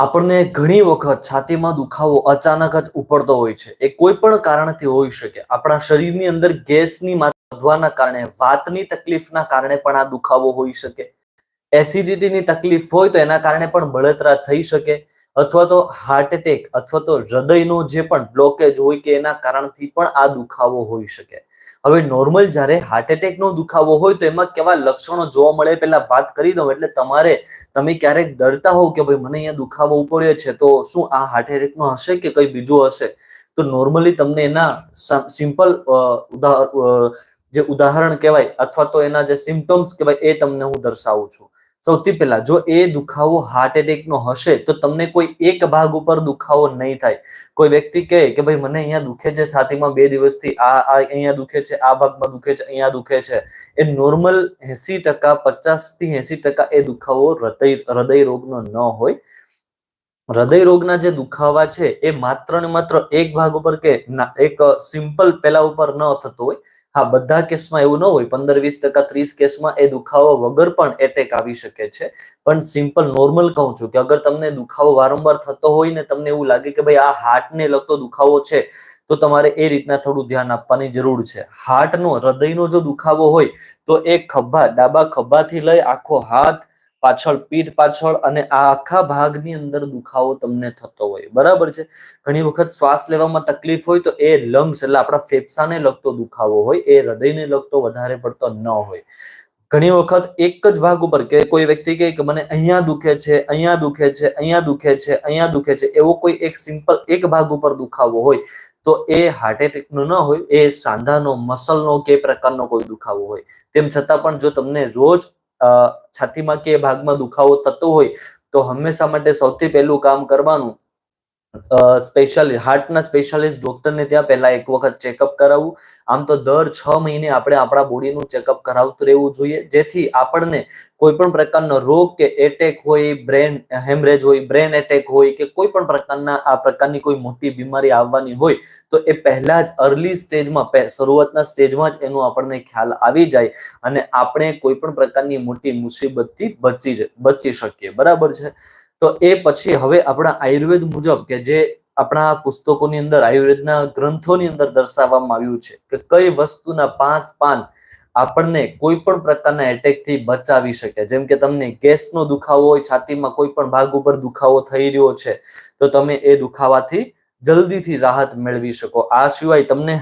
આપણને ઘણી વખત છાતીમાં દુખાવો અચાનક જ ઉપડતો હોય છે. એ કોઈ પણ કારણથી હોઈ શકે. આપણા શરીરની અંદર ગેસની માત્રા વધવાના કારણે, વાતની તકલીફના કારણે પણ આ દુખાવો હોઈ શકે. એસિડિટીની તકલીફ હોય તો એના કારણે પણ બળતરા થઈ શકે. અથવા તો હાર્ટ એટેક અથવા તો હૃદયનો જે પણ બ્લોકેજ હોય કે એના કારણથી પણ આ દુખાવો હોઈ શકે. હવે નોર્મલ જ્યારે હાર્ટ એટેકનો દુખાવો હોય તો એમાં કેવા લક્ષણો જોવા મળે પહેલા વાત કરી દઉં. એટલે તમારે, તમે ક્યારેક ડરતા હોવ કે ભાઈ મને અહીંયા દુખાવો ઉપડ્યો છે, તો શું આ હાર્ટ એટેકનો હશે કે કંઈ બીજું હશે? તો નોર્મલી તમને એના સિમ્પલ જે ઉદાહરણ કહેવાય અથવા તો એના જે સિમ્ટમ્સ કહેવાય એ તમને હું દર્શાવું છું. સૌથી પહેલા, જો એ દુખાવો હાર્ટ એટેકનો હશે, તો તમને કોઈ એક ભાગ ઉપર દુખાવો નહીં થાય. કોઈ વ્યક્તિ કહે કે ભાઈ, મને અહીંયા દુખે છે, છાતીમાં બે દિવસથી, આ આ અહીંયા દુખે છે, આ ભાગમાં દુખે છે, અહીંયા દુખે છે. એ નોર્મલ એસી ટકા પચાસથી એસી ટકા એ દુખાવો હૃદય હૃદય રોગનો ન હોય. હૃદય રોગના જે દુખાવા છે, એ માત્ર ને માત્ર એક ભાગ ઉપર કે એક સિમ્પલ પેલા ઉપર ન થતો હોય હા, બધા કેસમાં એવું ન હોય, પંદર, વીસ ટકા, ત્રીસ કેસમાં એ દુખાવો વગર પણ એટેક આવી શકે છે. પણ સિમ્પલ નોર્મલ કહું છું કે અગર તમને દુખાવો વારંવાર થતો હોય ને તમને એવું લાગે કે ભાઈ આ હાર્ટને લગતો દુખાવો છે, તો તમારે એ રીતના થોડું ધ્યાન આપવાની જરૂર છે. હાર્ટનો હૃદયનો જો દુખાવો હોય, તો એ ખભા, ડાબા ખભાથી લઈ આખો હાથ પાછળ, પીઠ પાછળ અને આ આખા ભાગની અંદર દુખાવો તમને થતો હોય. બરાબર છે? ઘણી વખત શ્વાસ લેવામાં તકલીફ હોય તો એ લંગ્સ એટલે આપણા ફેફસાને લગતો દુખાવો હોય, એ હૃદયને લગતો વધારે પડતો ન હોય. ઘણી વખત એક જ ભાગ ઉપર કે કોઈ વ્યક્તિ કહે કે મને અહીંયા દુખે છે, અહીંયા દુખે છે, અહીંયા દુખે છે, અહીંયા દુખે છે, એવો કોઈ એક સિમ્પલ એક ભાગ ઉપર દુખાવો હોય તો એ હાર્ટ એટેકનો ન હોય, એ સાંધાનો મસલનો કે પ્રકારનો કોઈ દુખાવો હોય. તેમ છતાં પણ જો તમને રોજ છાતીમાં કે ભાગમાં દુખાવો થતો હોય તો હંમેશા માટે સૌથી પહેલું કામ કરવાનું સ્પેશિયલી હાર્ટના સ્પેશિયાલિસ્ટ ડોક્ટરને ત્યાં પહેલા એક વખત ચેકઅપ કરાવવું. આમ તો દર છ મહિને આપણે આપણા બોડીનું ચેકઅપ કરાવતું રહેવું જોઈએ. જેથી આપણને કોઈ પણ પ્રકારનો રોગ કે એટેક હોય બ્રેન હેમરેજ હોય બ્રેન એટેક હોય કે કોઈ પણ પ્રકારના, આ પ્રકારની કોઈ મોટી બીમારી આવવાની હોય, તો એ પહેલા જ અર્લી સ્ટેજમાં શરૂઆતના સ્ટેજમાં જ એનો આપણને ખ્યાલ આવી જાય અને આપણે કોઈ પણ પ્રકારની મોટી મુસીબતથી બચી બચી શકીએ. બરાબર છે? તો એ પછી હવે આપણા આયુર્વેદ મુજબ કે જે આપણા પુસ્તકોની અંદર આયુર્વેદના ગ્રંથોની અંદર દર્શાવવામાં આવ્યું છે કે કઈ વસ્તુના પાંચ પાન આપણને કોઈ પણ પ્રકારના એટેકથી બચાવી શકે. જેમ કે તમને ગેસનો દુખાવો હોય, છાતીમાં કોઈ પણ ભાગ ઉપર દુખાવો થઈ રહ્યો છે, તો તમે એ દુખાવાથી જલ્દીથી રાહત મેળવી શકો. આ સિવાય તમને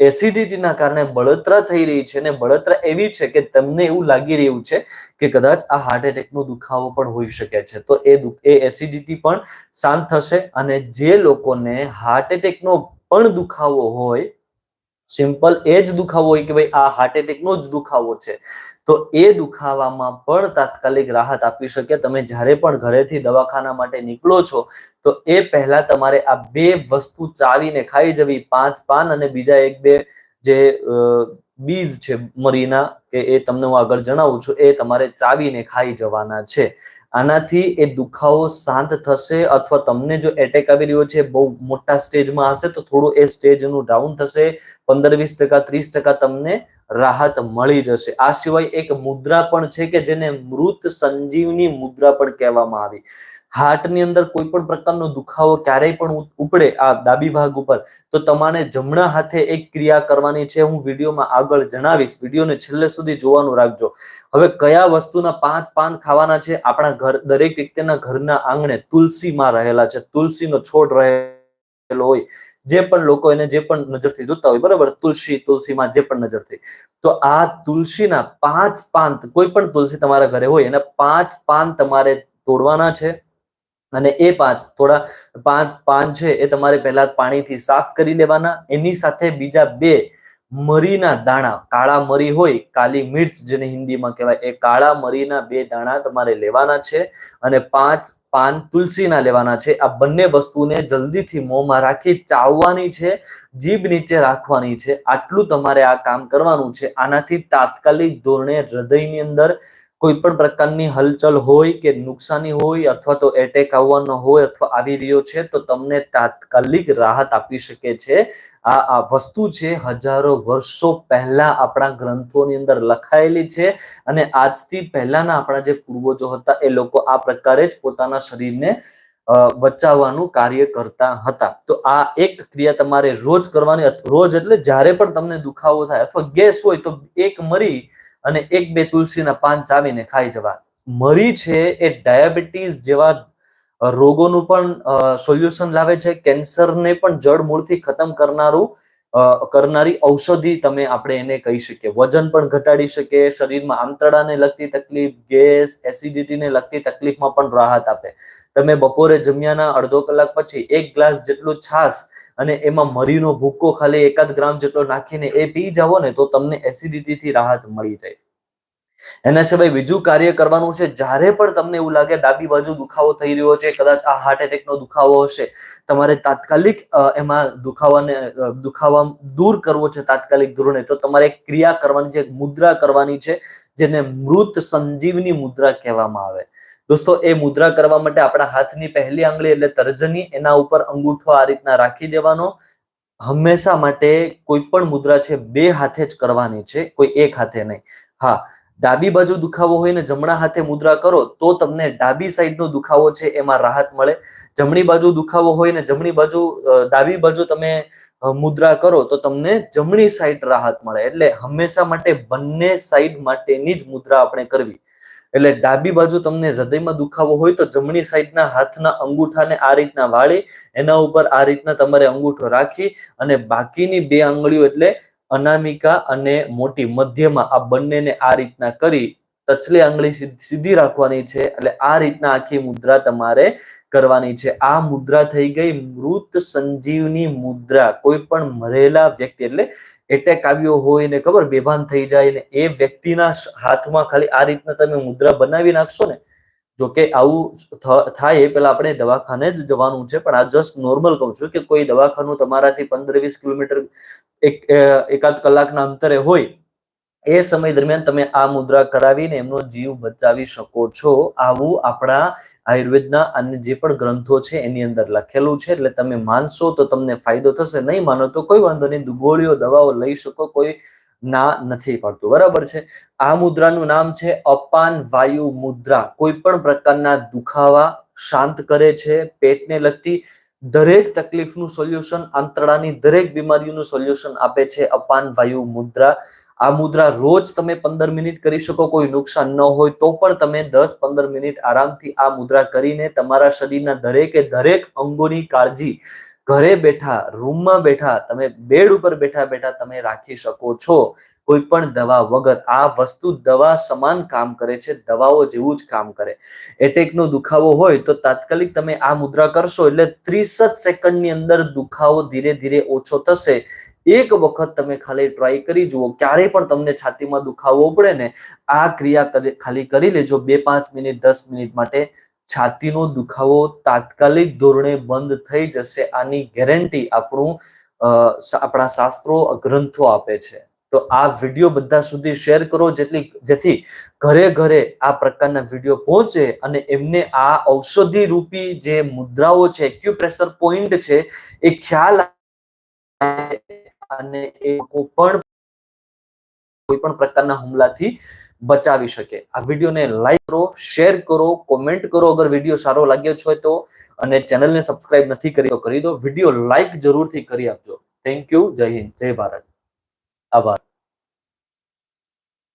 એસિડિટીના કારણે બળતરા થઈ રહી છે અને બળતરા એવી છે કે તમને એવું લાગી રહ્યું છે કે કદાચ આ હાર્ટ એટેકનો દુખાવો પણ હોઈ શકે છે. તો એ એ એસિડિટી પણ શાંત થશે અને જે લોકોને હાર્ટ એટેકનો પણ દુખાવો હોય સિમ્પલ એ જ દુખાવો હોય કે ભાઈ આ હાર્ટ એટેકનો જ દુખાવો છે. તો એ દુખાવામાં પણ તાત્કાલિક રાહત આપી શકે. તમે જ્યારે પણ ઘરેથી દવાખાના માટે નીકળો છો, તો એ પહેલા તમારે આ બે વસ્તુ ચાવીને ખાઈ જવી. પાંચ પાન અને બીજા એક બે જે બીજ છે, મરીના, કે એ તમને હું આગળ જણાવું છું, એ તમારે ચાવીને ખાઈ જવાના છે. આનાથી એ દુખાવો શાંત થશે અથવા તમને જો એટેક આવી રહ્યો છે, બહુ મોટા સ્ટેજમાં હશે, તો થોડું એ સ્ટેજનું ડાઉન થશે, પંદર વીસ ટકા, ત્રીસ ટકા તમને રાહત મળી જશે. આ સિવાય એક મુદ્રા પણ છે કે જેને મૃત સંજીવની મુદ્રા પણ કહેવામાં આવી. હાર્ટની અંદર કોઈ પણ પ્રકારનો દુખાવો ક્યારેય પણ ઉપડે આ ડાબી ભાગ ઉપર, તો તમારે જમણા હાથે એક ક્રિયા કરવાની છે. હું વિડીયોમાં આગળ જણાવીશ. વિડીયોને છેલ્લે સુધી જોવાનું રાખજો. હવે કયા વસ્તુના પાંચ પાન ખાવાના છે? આપણા ઘર, દરેક વ્યક્તિના ઘરના આંગણે તુલસીમાં રહેલા છે. તુલસીનો છોડ રહેલો હોય. જે પણ લોકો એને જે પણ નજરથી જોતા હોય, બરાબર? તુલસી, તુલસીમાં જે પણ નજરથી. તો આ તુલસીના પાંચ પાન, કોઈ પણ તુલસી તમારા ઘરે હોય, એના પાંચ પાન તમારે તોડવાના છે. અને એ પાંચ, થોડા પાંચ પાન છે એ તમારે પહેલા પાણીથી સાફ કરી લેવાના. એની સાથે બીજા બે મરીના દાણા, કાળા મરી હોય, કાલી મિર્ચ જેને હિન્દીમાં કહેવાય, એ કાળા મરીના બે દાણા તમારે લેવાના છે. અને પાંચ, પાન તુલસીના લેવાના છે. આ બંને વસ્તુને જલ્દીથી મોંમાં રાખી ચાવવાની છે, જીભ નીચે રાખવાની છે. આટલું તમારે આ કામ કરવાનું છે. આનાથી તાત્કાલિક ધોરણે હૃદયની અંદર કોઈ પણ પ્રકારની હલચલ હોય કે નુકસાની હોય અથવા તો એટેક આવવાનો હોય અથવા આવી રહ્યો છે, તો તમને તાત્કાલિક રાહત આપી શકે છે. આ આ વસ્તુ છે હજારો વર્ષો પહેલા આપણા ગ્રંથોની અંદર લખાયેલી છે અને આજથી પહેલાના આપણા જે પૂર્વજો હતા, એ લોકો આ પ્રકારે જ પોતાના શરીરને બચાવવાનું કાર્ય કરતા હતા. તો આ એક ક્રિયા તમારે રોજ કરવાની, રોજ એટલે જ્યારે પણ તમને દુખાવો થાય અથવા ગેસ હોય તો એક મરી અને એક બે તુલસીના પાન ચાવીને ખાઈ જવા. મરી છે એ ડાયાબિટીસ જેવા રોગોનું પણ સોલ્યુશન લાવે છે. કેન્સરને પણ જડ મૂળથી ખતમ કરનારું કરનારી ઔષધિ તમે આપણે એને કહી શકીએ. વજન પણ ઘટાડી શકે શરીરમાં આંતરડાને લગતી તકલીફ, ગેસ, એસિડિટીને લગતી તકલીફમાં પણ રાહત આપે. તમે બપોરે જમ્યાના અડધો કલાક પછી એક ગ્લાસ જેટલું છાશ અને એમાં મરીનો ભૂક્કો ખાલી એકાદ ગ્રામ જેટલો નાખીને એ પી જાવો ને તો તમને એસિડિટીથી રાહત મળી જાય. એના સિવાય બીજું કાર્ય કરવાનું છે, જ્યારે પણ તમને એવું લાગે ડાબી બાજુ દુખાવો થઈ રહ્યો છે, કદાચ આ હાર્ટ એટેકનો દુખાવો હશે, તમારે તાત્કાલિક એમાં દુખાવાને દુખાવા દૂર કરવો છે તાત્કાલિક ધોરણે, તો તમારે ક્રિયા કરવાની છે મુદ્રા કરવાની છે, જેને મૃત સંજીવની મુદ્રા કહેવામાં આવે. દોસ્તો, એ મુદ્રા કરવા માટે આપણા હાથની પહેલી આંગળી એટલે તર્જની, એના ઉપર અંગૂઠો આ રીતના રાખી દેવાનો. હંમેશા માટે કોઈ પણ મુદ્રા છે, બે હાથે જ કરવાની છે, કોઈ એક હાથે નહીં. હા, ડાબી બાજુ દુખાવો હોય ને જમણા હાથે મુદ્રા કરો, તો તમને ડાબી સાઈડનો દુખાવો છે, એમાં રાહત મળે. જમણી બાજુ દુખાવો હોય ને જમણી બાજુ ડાબી બાજુ તમે મુદ્રા કરો, તો તમને જમણી સાઈડ રાહત મળે. એટલે હંમેશા માટે બંને સાઈડ માટેની જ મુદ્રા આપણે કરવી. એટલે ડાબી બાજુ તમને હૃદયમાં દુખાવો હોય તો જમણી સાઈડના હાથના અંગૂઠાને આ રીતના વાળી, એના ઉપર આ રીતના તમારે અંગૂઠો રાખી અને બાકીની બે આંગળીઓ એટલે અનામિકા અને મોટી મધ્યમાં આ બંનેને આ રીતના કરી તચલી આંગળી સીધી રાખવાની છે. એટલે આ રીતના આખી મુદ્રા તમારે કરવાની છે. આ મુદ્રા થઈ ગઈ મૃત સંજીવની મુદ્રા. કોઈ પણ મરેલા વ્યક્તિ એટલે એટેક આવ્યો હોય ને ખબર, બેભાન થઈ જાય ને, એ વ્યક્તિના હાથમાં ખાલી આ રીતના તમે મુદ્રા બનાવી નાખશો ને, જો કે આવું થાય એ પેલા આપણે દવાખાને જ જવાનું છે, પણ આ જસ્ટ નોર્મલ કહું છું કે કોઈ દવાખાનું તમારાથી પંદર વીસ કિલોમીટર એક એકાદ કલાકના અંતરે હોય એ સમય દરમિયાન તમે આ મુદ્રા કરાવીને એમનો જીવ બચાવી શકો છો. આવું આપણા આયુર્વેદના અને જે પણ ગ્રંથો છે એની અંદર લખેલું છે. એટલે તમે માનશો તો તમને ફાયદો થશે. નહીં માનો તો કોઈ વાંધો નહીં. ગોળીઓ દવાઓ લઈ શકો. કોઈ ના નથી પડતું. બરાબર છે? આ મુદ્રાનું નામ છે અપાન વાયુ મુદ્રા. કોઈ પણ પ્રકારના દુખાવા શાંત કરે છે. પેટને લગતી દરેક તકલીફનું સોલ્યુશન, આંતરડાની દરેક બીમારીઓનું સોલ્યુશન આપે છે અપાન વાયુ મુદ્રા. આ મુદ્રા રોજ તમે પંદર મિનિટ કરી શકો, કોઈ નુકસાન ન હોય તો પણ તમે દસ પંદર મિનિટ આરામથી આ મુદ્રા કરીને તમારા શરીરના દરેકે દરેક અંગોની કાળજી ઘરે બેઠા, રૂમમાં બેઠા, તમે બેડ ઉપર બેઠા બેઠા તમે રાખી શકો છો. કોઈ પણ દવા વગર આ વસ્તુ દવા સમાન કામ કરે છે, દવાઓ જેવું જ કામ કરે. એટેકનો દુખાવો હોય તો તાત્કાલિક તમે આ મુદ્રા કરશો એટલે ત્રીસ જ સેકન્ડની અંદર દુખાવો ધીરે ધીરે ઓછો થશે. એક વખત તમે ખાલી ટ્રાય કરી જુઓ, ક્યારેય પણ તમને છાતીમાં દુખાવો પડે ને, આ ક્રિયા કરી- ખાલી કરી લેજો બે પાંચ મિનિટ, દસ મિનિટ માટે. છાતીનો દુખાવો તાત્કાલિક ધોરણે બંધ થઈ જશે. આની ગેરંટી આપણું આપણા શાસ્ત્રો, ગ્રંથો આપે છે. તો આ વીડિયો બધા સુધી શેર કરો જેટલી જેથી ઘરે ઘરે આ પ્રકારના વીડિયો પહોંચે અને એમને આ ઔષધિ રૂપી જે મુદ્રાઓ છે એક્યુપ્રેશર પોઈન્ટ છે, એ ખ્યાલ અને એ પણ કોઈ પણ પ્રકારના હુમલાથી બચાવી શકે. આ વિડીયોને લાઈક કરો શેર કરો કોમેન્ટ કરો. અગર વીડિયો સારો લાગ્યો છે તો અને ચેનલને સબસ્ક્રાઇબ નથી કરી તો કરી દો. વીડિયો લાઈક જરૂરથી કરી આપજો. થેન્ક યુ જય હિન્દ. જય ભારત. આભાર.